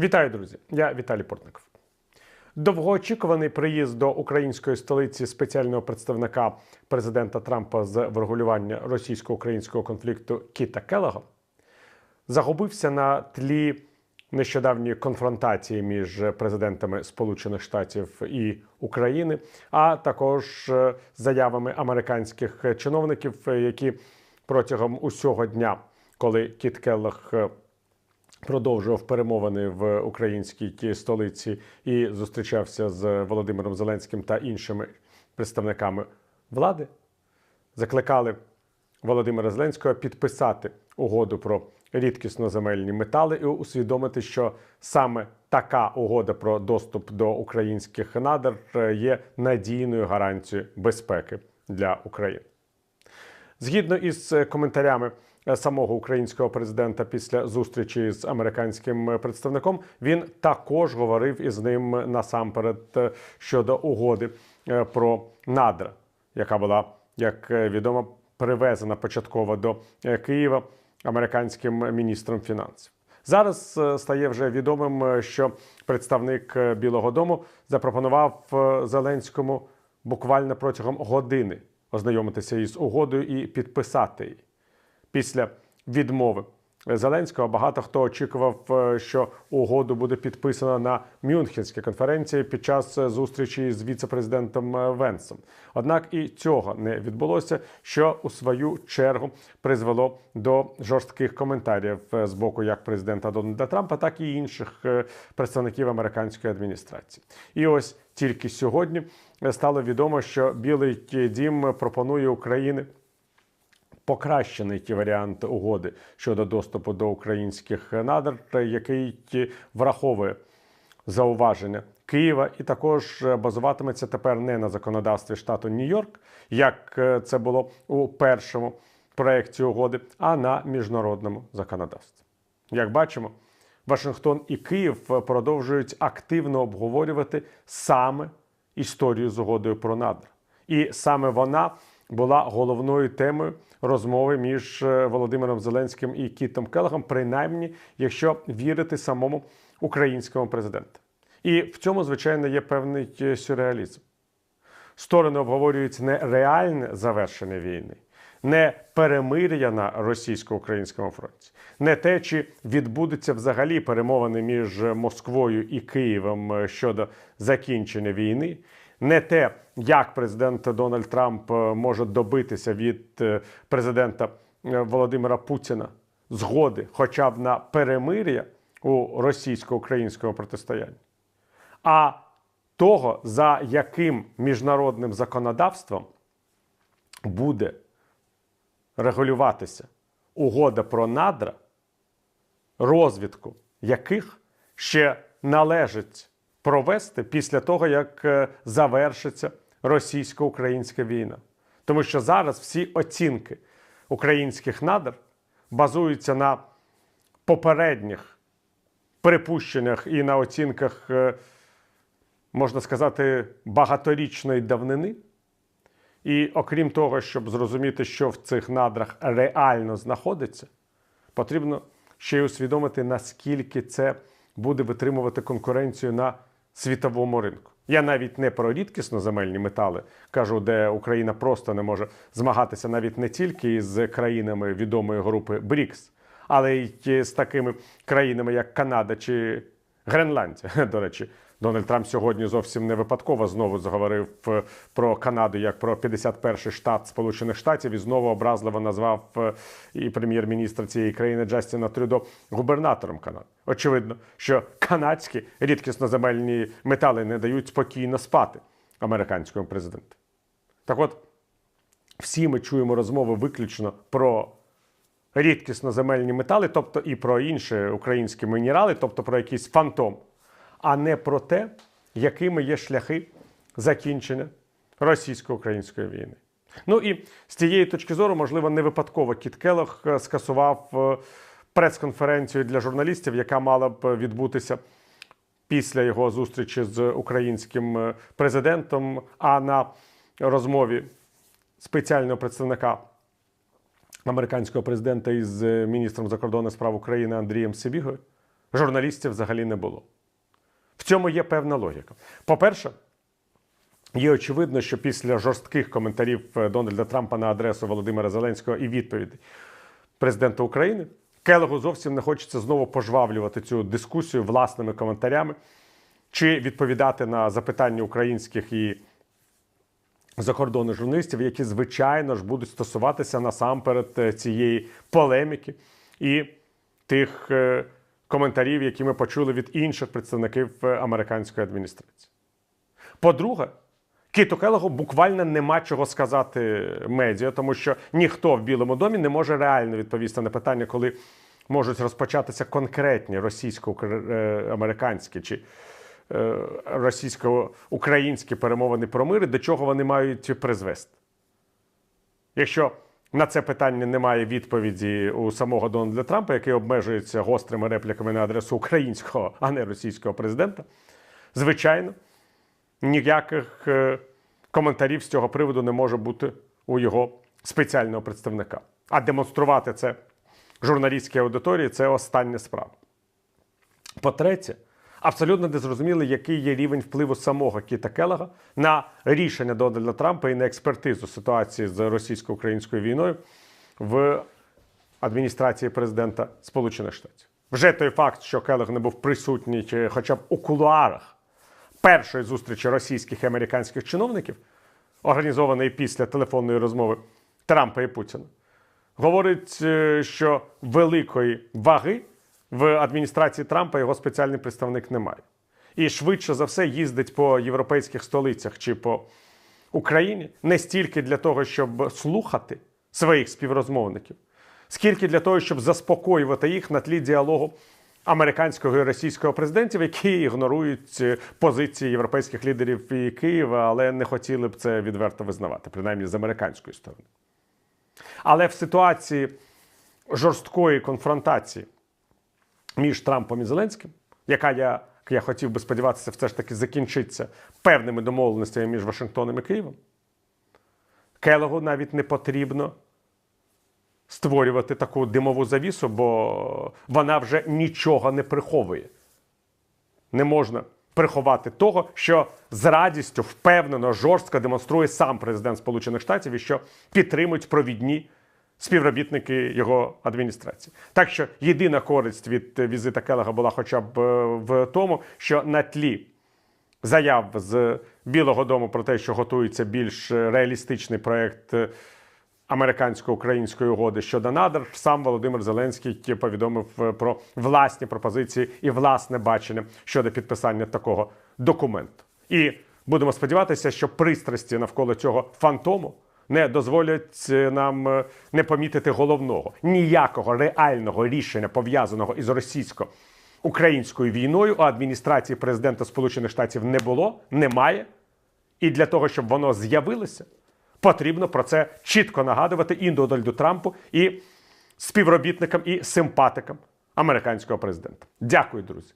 Вітаю, друзі! Я Віталій Портников. Довгоочікуваний приїзд до української столиці спеціального представника президента Трампа з врегулювання російсько-українського конфлікту Кіта Келлога загубився на тлі нещодавньої конфронтації між президентами Сполучених Штатів і України, а також е, заявами американських чиновників, які протягом усього дня, коли Кіт Келлог е, продовжував перемовини в українській столиці і зустрічався з Володимиром Зеленським та іншими представниками влади, закликали Володимира Зеленського підписати угоду про рідкісноземельні метали і усвідомити, що саме така угода про доступ до українських надр є надійною гарантією безпеки для України. Згідно із коментарями самого українського президента після зустрічі з американським представником, він також говорив із ним насамперед е, щодо угоди е, про надра, яка була, як е, відомо, привезена початково до е, Києва американським міністром фінансів. Зараз е, стає вже відомим, е, що представник е, Білого Дому запропонував е, Зеленському буквально протягом години ознайомитися із угодою і підписати її. Після відмови Зеленського багато хто очікував, е, що угоду буде підписано на Мюнхенській конференції під час е, зустрічі з віце-президентом е, Венсом. Однак і цього не відбулося, що у свою чергу призвело до жорстких коментарів з боку як президента Дональда Трампа, так і інших представників американської адміністрації. І ось тільки сьогодні стало відомо, що Білий Дім пропонує Україні покращений варіант угоди щодо доступу до українських надр, який враховує зауваження Києва, і також базуватиметься тепер не на законодавстві штату Нью-Йорк, як е, це було у першому проєкті угоди, а на міжнародному законодавстві. Як бачимо, Вашингтон і Київ продовжують активно обговорювати саме історію з угодою про надра. І саме вона була головною темою розмови між е, Володимиром Зеленським і Кітом Келлогом, принаймні, якщо вірити самому українському президенту. І в цьому, звичайно, є певний е, сюрреалізм. Сторони обговорюють не реальне завершення війни, не перемир'я на російсько-українському фронті, не те, чи відбудуться взагалі перемовини між Москвою і Києвом е, щодо закінчення війни, не те, як президент Дональд Трамп е, може добитися від е, президента е, Володимира Путіна згоди, хоча б на перемир'я у російсько-українському протистоянні, а того, за яким міжнародним законодавством буде регулюватися угода про надра, розвідку яких ще належить провести після того, як е, завершиться російсько-українська війна. Тому що зараз всі оцінки українських надр базуються на попередніх припущеннях і на оцінках, е, можна сказати, багаторічної давнини. І окрім того, щоб зрозуміти, що в цих надрах реально знаходиться, потрібно ще й усвідомити, наскільки це буде витримувати конкуренцію на світовому ринку. Я навіть не про рідкісно земельні метали кажу, де Україна просто не може змагатися навіть не тільки з країнами відомої групи БРІКС, але й з такими країнами, як Канада чи Гренландія. До речі, Дональд Трамп сьогодні зовсім не випадково знову заговорив е, про Канаду як про 51-й штат Сполучених Штатів і знову образливо назвав е, і прем'єр-міністра цієї країни Джастіна Трюдо губернатором Канади. Очевидно, що канадські рідкісноземельні метали не дають спокійно спати американському президенту. Так от, всі ми чуємо розмови виключно про рідкісноземельні метали, тобто і про інші українські мінерали, тобто про якийсь фантом, а не про те, якими є шляхи закінчення російсько-української війни. Ну і з цієї точки зору, можливо, не випадково Кіт Келлог е, скасував е, прес-конференцію для журналістів, яка мала б відбутися після його зустрічі з українським е, президентом. А на розмові спеціального представника американського президента із е, міністром закордонних справ України Андрієм Сибігою журналістів взагалі не було. Цьому є певна логіка. По-перше, є очевидно, що після жорстких коментарів е, Дональда Трампа на адресу Володимира Зеленського і відповідей президента України, Келегу зовсім не хочеться знову пожвавлювати цю дискусію власними коментарями чи відповідати на запитання українських і закордонних журналістів, які, звичайно ж, будуть стосуватися насамперед е, цієї полеміки і тих е, коментарів, які ми почули від інших представників е, американської адміністрації. По-друге, Кіту Келегу буквально нема чого сказати медіа, тому що ніхто в Білому домі не може реально відповісти на питання, коли можуть розпочатися конкретні російсько-американські чи е, російсько-українські перемовини про мир, і до чого вони мають призвести. Якщо на це питання немає відповіді у самого Дональда Трампа, який обмежується гострими репліками на адресу українського, а не російського президента, звичайно, ніяких е, коментарів з цього приводу не може бути у його спеціального представника. А демонструвати це журналістській аудиторії це остання справа. По-третє, абсолютно незрозуміло, який є рівень впливу самого Кіта Келега на рішення Дональда Трампа і на експертизу ситуації з російсько-українською війною в адміністрації президента Сполучених Штатів. Вже той факт, що Келег не був присутній хоча б у кулуарах першої зустрічі російських і американських чиновників, організованої після телефонної розмови Трампа і Путіна, говорить, е, що великої ваги в адміністрації Трампа його спеціальний представник немає. І швидше за все їздить по європейських столицях чи по Україні не стільки для того, щоб слухати своїх співрозмовників, скільки для того, щоб заспокоювати їх на тлі діалогу американського і російського президентів, які ігнорують е, позиції європейських лідерів і Києва, але не хотіли б це відверто визнавати, принаймні з американської сторони. Але в ситуації жорсткої конфронтації між Трампом і Зеленським, яка я, я хотів би сподіватися, все ж таки закінчиться певними домовленостями між Вашингтоном і Києвом, Келогу навіть не потрібно створювати таку димову завісу, бо вона вже нічого не приховує. Не можна приховати того, що з радістю впевнено, жорстко демонструє сам президент Сполучених Штатів і що підтримують провідні співробітники його адміністрації. Так що єдина користь від візита Келега була хоча б е, в тому, що на тлі заяв з Білого Дому про те, що готується більш реалістичний проект е, американсько-української угоди щодо надр, сам Володимир Зеленський повідомив е, про власні пропозиції і власне бачення щодо підписання такого документу. І будемо сподіватися, що пристрасті навколо цього фантому не дозволять е, нам е, не помітити головного ніякого реального рішення пов'язаного із російсько. Українською війною у адміністрації президента Сполучених Штатів не було, немає. І для того, щоб воно з'явилося, потрібно про це чітко нагадувати і Дональду Трампу, і співробітникам і симпатикам американського президента. Дякую, друзі.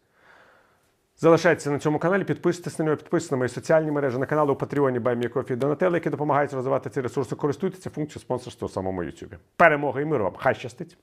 Залишайтеся на цьому каналі, підписуйтесь на нього, підписуйтесь на мої соціальні мережі, на канали у Патреоні Байміякофі Донателли, які допомагають розвивати ці ресурси. Користуйтеся функцією спонсорства у самому Ютубі. Перемоги і миру вам! Хай щастить!